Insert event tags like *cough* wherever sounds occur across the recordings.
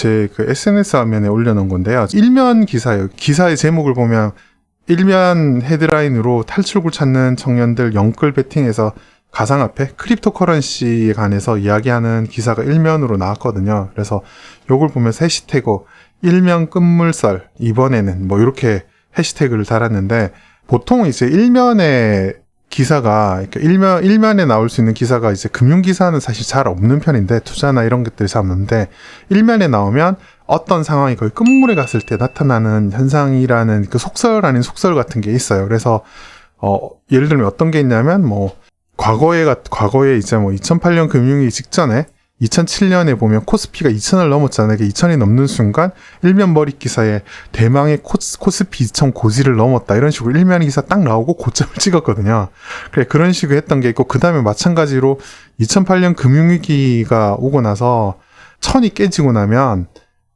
제 그 SNS 화면에 올려놓은 건데요. 일면 기사예요. 기사의 제목을 보면 일면 헤드라인으로 탈출구 찾는 청년들 영끌 베팅에서 가상화폐 크립토 커런시에 관해서 이야기하는 기사가 일면으로 나왔거든요. 그래서 요걸 보면서 해시태그 일면 끝물썰 이번에는 뭐 이렇게 해시태그를 달았는데 보통 이제 일면에 기사가 그러니까 일면 일면에 나올 수 있는 기사가 이제 금융 기사는 사실 잘 없는 편인데 투자나 이런 것들이 잘 없는데 일면에 나오면 어떤 상황이 거의 끝물에 갔을 때 나타나는 현상이라는 그 속설 아닌 속설 같은 게 있어요. 그래서 어 예를 들면 어떤 게 있냐면 뭐 과거에 과거에 이제 뭐 2008년 금융위 직전에 2007년에 보면 코스피가 2000을 넘었잖아요. 2000이 넘는 순간 일면 머리 기사에 대망의 코스, 코스피 2000 고지를 넘었다. 이런 식으로 일면 기사 딱 나오고 고점을 *laughs* 찍었거든요. 그래 그런 식으로 했던 게 있고 그 다음에 마찬가지로 2008년 금융위기가 오고 나서 천이 깨지고 나면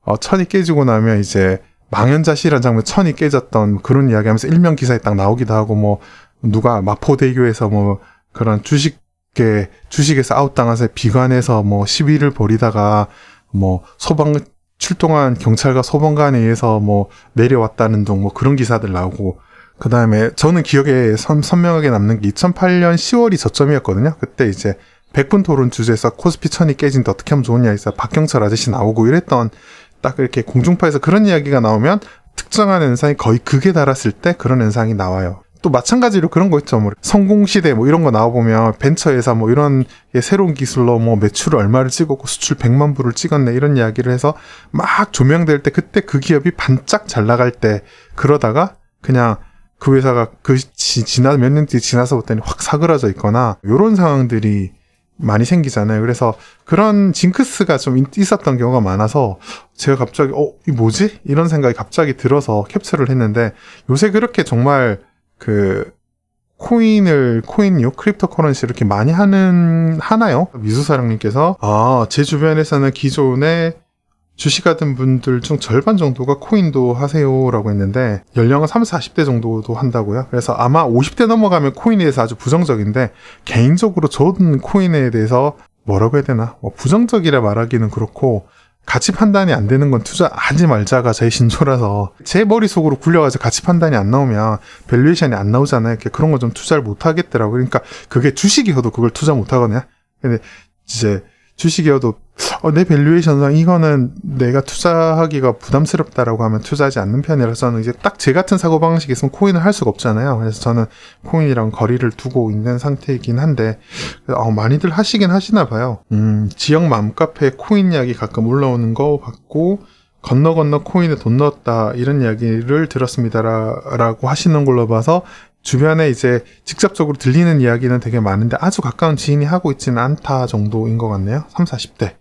어, 천이 깨지고 나면 이제 망연자실한 장면 천이 깨졌던 그런 이야기하면서 일면 기사에 딱 나오기도 하고 뭐 누가 마포대교에서 뭐 그런 주식 게 주식에서 아웃당해서 비관해서 뭐 시위를 벌이다가 뭐 소방 출동한 경찰과 소방관에 의해서 뭐 내려왔다는 등 뭐 그런 기사들 나오고 그 다음에 저는 기억에 선, 선명하게 남는 게 2008년 10월이 저점이었거든요. 그때 이제 백분 토론 주제에서 코스피 천이 깨진데 어떻게 하면 좋으냐 해서 박경철 아저씨 나오고 이랬던 딱 이렇게 공중파에서 그런 이야기가 나오면 특정한 현상이 거의 극에 달았을 때 그런 현상이 나와요. 또 마찬가지로 그런 거 있죠. 뭐 성공 시대 뭐 이런 거 나와 보면 벤처에서 뭐 이런 새로운 기술로 뭐 매출을 얼마를 찍었고 수출 100만 부를 찍었네 이런 이야기를 해서 막 조명될 때 그때 그 기업이 반짝 잘 나갈 때 그러다가 그냥 그 회사가 그 지나 몇 년 뒤 지나서 봤더니 확 사그라져 있거나 이런 상황들이 많이 생기잖아요. 그래서 그런 징크스가 좀 있었던 경우가 많아서 제가 갑자기 어, 이 뭐지? 이런 생각이 갑자기 들어서 캡처를 했는데 요새 그렇게 정말 그 코인을 코인요 크립토 커런시 이렇게 많이 하는 하나요? 미수사령님께서 아 제 주변에서는 기존에 주식하던 분들 중 절반 정도가 코인도 하세요라고 했는데 연령은 30, 40대 정도도 한다고요. 그래서 아마 50대 넘어가면 코인에 대해서 아주 부정적인데 개인적으로 저는 코인에 대해서 뭐라고 해야 되나 뭐 부정적이라 말하기는 그렇고 가치 판단이 안 되는 건 투자하지 말자가 제 신조라서 제 머릿속으로 굴려가지고 가치 판단이 안 나오면 밸류에이션이 안 나오잖아요. 그런 거 좀 투자를 못 하겠더라고요. 그러니까 그게 주식이어도 그걸 투자 못 하거든요. 근데 이제 주식이어도 어, 내 밸류에이션상 이거는 내가 투자하기가 부담스럽다라고 하면 투자하지 않는 편이라서 저는 이제 딱 제 같은 사고 방식이 있으면 코인을 할 수가 없잖아요. 그래서 저는 코인이랑 거리를 두고 있는 상태이긴 한데 어, 많이들 하시긴 하시나 봐요. 음, 지역 맘카페 코인 이야기 가끔 올라오는 거 봤고 건너 건너 코인에 돈 넣었다 이런 이야기를 들었습니다라고 하시는 걸로 봐서 주변에 이제 직접적으로 들리는 이야기는 되게 많은데 아주 가까운 지인이 하고 있지는 않다 정도인 것 같네요. 3, 40대.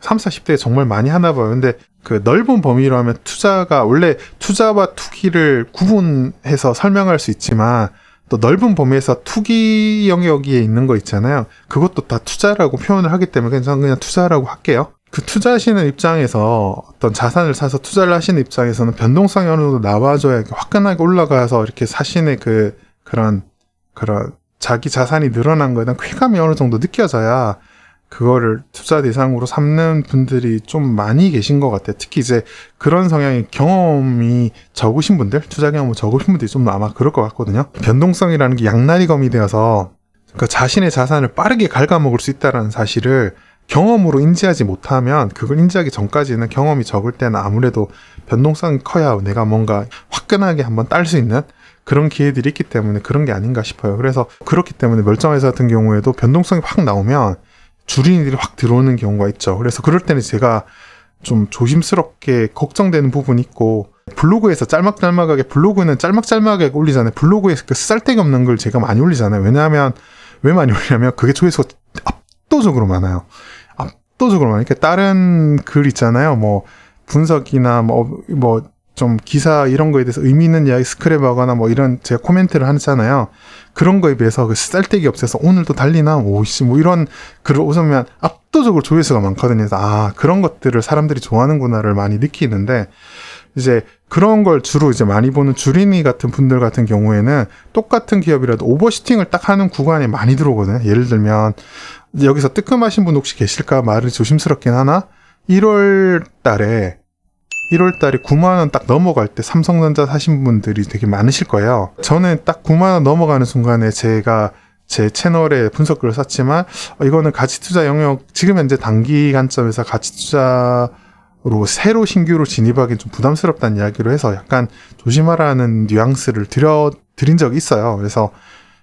3, 40대 정말 많이 하나 봐요. 근데 그 넓은 범위로 하면 투자가 원래 투자와 투기를 구분해서 설명할 수 있지만 또 넓은 범위에서 투기 영역에 있는 거 있잖아요. 그것도 다 투자라고 표현을 하기 때문에 그냥 그냥 투자라고 할게요. 그 투자하시는 입장에서 어떤 자산을 사서 투자를 하시는 입장에서는 변동성이 어느 정도 나와줘야 화끈하게 올라가서 이렇게 사신의 그 그런 그런 자기 자산이 늘어난 거에 대한 쾌감이 어느 정도 느껴져야 그거를 투자 대상으로 삼는 분들이 좀 많이 계신 것 같아요. 특히 이제 그런 성향의 경험이 적으신 분들, 투자 경험이 적으신 분들이 좀 아마 그럴 것 같거든요. 변동성이라는 게 양날이 검이 되어서 그러니까 자신의 자산을 빠르게 갉아먹을 수 있다는 사실을 경험으로 인지하지 못하면 그걸 인지하기 전까지는 경험이 적을 때는 아무래도 변동성이 커야 내가 뭔가 화끈하게 한번 딸 수 있는 그런 기회들이 있기 때문에 그런 게 아닌가 싶어요. 그래서 그렇기 때문에 멀쩡회사 같은 경우에도 변동성이 확 나오면 주린이들이 확 들어오는 경우가 있죠. 그래서 그럴 때는 제가 좀 조심스럽게 걱정되는 부분이 있고 블로그에서 짤막짤막하게 블로그는 짤막짤막하게 올리잖아요. 블로그에서 그 쌀데기 없는 걸 제가 많이 올리잖아요. 왜냐하면 왜 많이 올리냐면 그게 조회수가 압도적으로 많아요. 압도적으로 많아요. 그러니까 다른 글 있잖아요. 뭐 분석이나 뭐뭐 뭐 좀 기사 이런 거에 대해서 의미 있는 이야기 스크랩하거나 뭐 이런 제가 코멘트를 하잖아요. 그런 거에 비해서 그 쌀데기 없어서 오늘도 달리나 오씨 뭐 이런 글을 웃으면 압도적으로 조회수가 많거든요. 아 그런 것들을 사람들이 좋아하는구나를 많이 느끼는데 이제 그런 걸 주로 이제 많이 보는 주린이 같은 분들 같은 경우에는 똑같은 기업이라도 오버시팅을 딱 하는 구간에 많이 들어오거든요. 예를 들면 여기서 뜨끔하신 분 혹시 계실까 말을 조심스럽긴 하나 1월 달에 1월 달에 9만 원 딱 넘어갈 때 삼성전자 사신 분들이 되게 많으실 거예요. 저는 딱 9만 원 넘어가는 순간에 제가 제 채널에 분석글을 썼지만 어, 이거는 가치 투자 영역 지금 현재 단기 관점에서 가치 투자로 새로 신규로 진입하기 좀 부담스럽다는 이야기로 해서 약간 조심하라는 뉘앙스를 드려 드린 적이 있어요. 그래서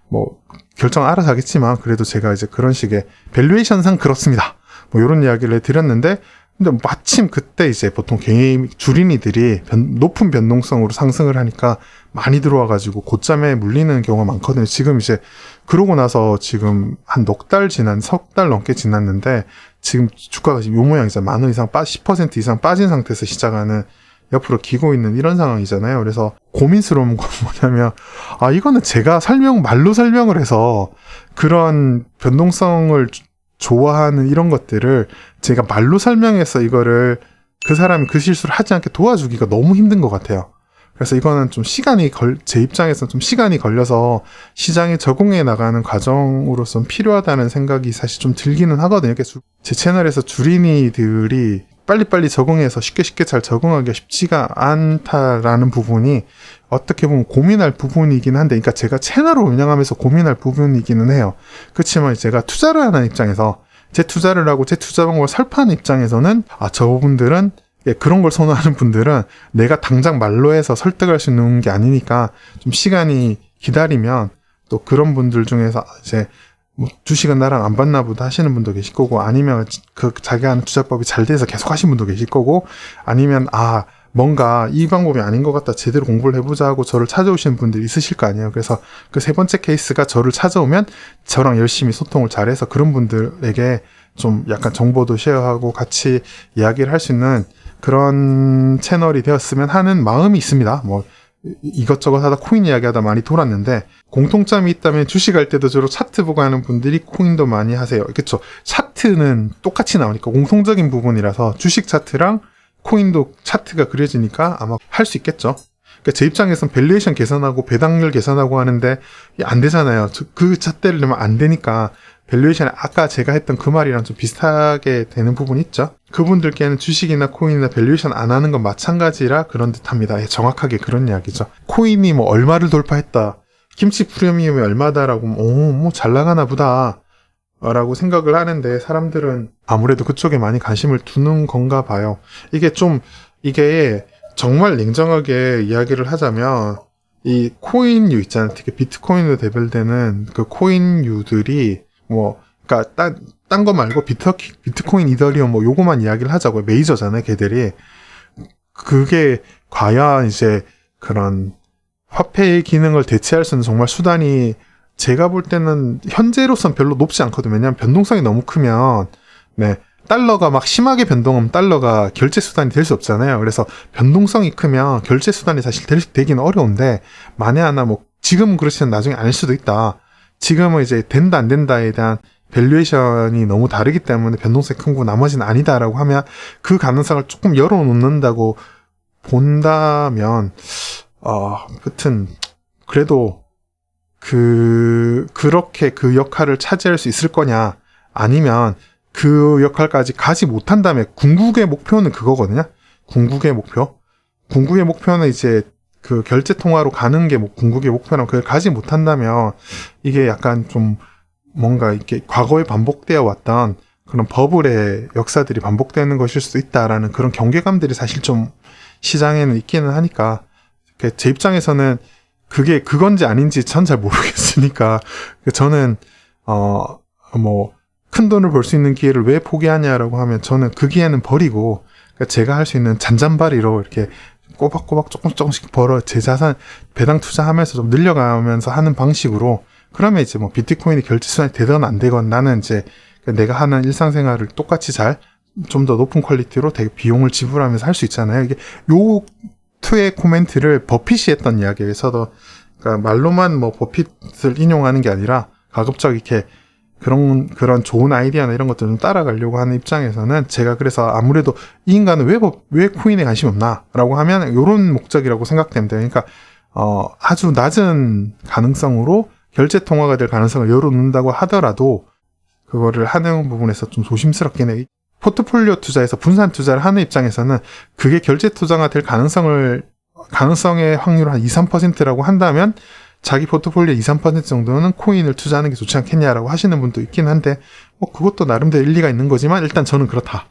뭐 결정 알아서 하겠지만 그래도 제가 이제 그런 식의 밸류에이션상 그렇습니다. 뭐 이런 이야기를 드렸는데 근데 마침 그때 이제 보통 개인 주린이들이 변- 높은 변동성으로 상승을 하니까 많이 들어와가지고 고점에 물리는 경우가 많거든요. 지금 이제 그러고 나서 지금 한 넉 달 지난 석 달 넘게 지났는데 지금 주가가 지금 요 모양이잖아요. 만 원 이상 빠 10% 이상 빠진 상태에서 시작하는 옆으로 기고 있는 이런 상황이잖아요. 그래서 고민스러운 건 *laughs* 뭐냐면 아 이거는 제가 설명 말로 설명을 해서 그런 변동성을 주- 좋아하는 이런 것들을 제가 말로 설명해서 이거를 그 사람이 그 실수를 하지 않게 도와주기가 너무 힘든 것 같아요. 그래서 이거는 좀 시간이 걸, 제 입장에서는 좀 시간이 걸려서 시장에 적응해 나가는 과정으로서 필요하다는 생각이 사실 좀 들기는 하거든요. 제 채널에서 주린이들이 빨리빨리 적응해서 쉽게 쉽게 잘 적응하기가 쉽지가 않다라는 부분이 어떻게 보면 고민할 부분이긴 한데, 그러니까 제가 채널을 운영하면서 고민할 부분이기는 해요. 그렇지만 제가 투자를 하는 입장에서 제 투자를 하고 제 투자 방법을 살파하는 입장에서는 아 저분들은 예, 그런 걸 선호하는 분들은 내가 당장 말로 해서 설득할 수 있는 게 아니니까 좀 시간이 기다리면 또 그런 분들 중에서 이제 뭐 주식은 나랑 안 받나 보다 하시는 분도 계실 거고 아니면 그 자기가 하는 투자법이 잘 돼서 계속 하신 분도 계실 거고 아니면 아 뭔가 이 방법이 아닌 것 같다 제대로 공부를 해보자 하고 저를 찾아오시는 분들이 있으실 거 아니에요 그래서 그 세 번째 케이스가 저를 찾아오면 저랑 열심히 소통을 잘해서 그런 분들에게 좀 약간 정보도 쉐어하고 같이 이야기를 할 수 있는 그런 채널이 되었으면 하는 마음이 있습니다. 뭐 이- 이것저것 하다 코인 이야기하다 많이 돌았는데 공통점이 있다면 주식할 때도 주로 차트 보고 하는 분들이 코인도 많이 하세요. 그렇죠. 차트는 똑같이 나오니까 공통적인 부분이라서 주식 차트랑 코인도 차트가 그려지니까 아마 할 수 있겠죠. 그러니까 제 입장에선 밸류에이션 계산하고 배당률 계산하고 하는데 안 되잖아요. 저- 그 잣대를 내면 안 되니까 밸류에이션 아까 제가 했던 그 말이랑 좀 비슷하게 되는 부분이 있죠. 그분들께는 주식이나 코인이나 밸류에이션 안 하는 건 마찬가지라 그런 듯합니다. 예, 정확하게 그런 이야기죠. 코인이 뭐 얼마를 돌파했다. 김치 프리미엄이 얼마다라고 오뭐 잘 나가나 보다. 라고 생각을 하는데 사람들은 아무래도 그쪽에 많이 관심을 두는 건가 봐요. 이게 좀 이게 정말 냉정하게 이야기를 하자면 이 코인유 있잖아요. 특히 비트코인으로 대별되는 그 코인유들이 뭐 그러니까 딴거 말고 비트 비트코인, 이더리움 뭐 요거만 이야기를 하자고요. 메이저잖아요, 걔들이. 그게 과연 이제 그런 화폐의 기능을 대체할 수 있는 정말 수단이 제가 볼 때는 현재로선 별로 높지 않거든요. 왜냐하면 변동성이 너무 크면 네 달러가 막 심하게 변동하면 달러가 결제 수단이 될 수 없잖아요. 그래서 변동성이 크면 결제 수단이 사실 될, 되기는 어려운데 만에 하나 뭐 지금은 그렇지만 나중에 아닐 수도 있다. 지금은 이제 된다 안 된다에 대한 밸류에이션이 너무 다르기 때문에 변동성이 큰 거고 나머지는 아니다라고 하면 그 가능성을 조금 열어놓는다고 본다면 어, 아무튼 그래도 그 그렇게 그 역할을 차지할 수 있을 거냐 아니면 그 역할까지 가지 못한다면 궁극의 목표는 그거거든요. 궁극의 목표. 궁극의 목표는 이제 그 결제 통화로 가는 게뭐 궁극의 목표라면 그걸 가지 못한다면 이게 약간 좀 뭔가 이렇게 과거에 반복되어 왔던 그런 버블의 역사들이 반복되는 것일 수도 있다라는 그런 경계감들이 사실 좀 시장에는 있기는 하니까 그제 입장에서는 그게 그건지 아닌지 전 잘 모르겠으니까 그 *laughs* 저는 어 뭐 큰 돈을 벌 수 있는 기회를 왜 포기하냐라고 하면 저는 그 기회는 버리고 그러니까 제가 할 수 있는 잔잔바리로 이렇게 꼬박꼬박 조금 조금씩 벌어 제 자산 배당 투자하면서 좀 늘려가면서 하는 방식으로 그러면 이제 뭐 비트코인이 결제 수단이 되건 안 되건 나는 이제 내가 하는 일상생활을 똑같이 잘 좀 더 높은 퀄리티로 되게 비용을 지불하면서 할 수 있잖아요. 이게 요 투의 코멘트를 버핏이 했던 이야기예요. 저도 그러니까 말로만 뭐 버핏을 인용하는 게 아니라 가급적 이렇게 그런 그런 좋은 아이디어나 이런 것들을 좀 따라가려고 하는 입장에서는 제가 그래서 아무래도 이 인간은 왜, 버- 왜 코인에 관심 없나라고 하면 이런 목적이라고 생각됩니다. 그러니까 어, 아주 낮은 가능성으로 결제 통화가 될 가능성을 열어놓는다고 하더라도 그거를 하는 부분에서 좀 조심스럽긴 해. 포트폴리오 투자에서 분산 투자를 하는 입장에서는 그게 결제 투자가 될 가능성을 가능성의 확률을 한 2, 3%라고 한다면 자기 포트폴리오 2, 3% 정도는 코인을 투자하는 게 좋지 않겠냐라고 하시는 분도 있긴 한데 뭐 그것도 나름대로 일리가 있는 거지만 일단 저는 그렇다.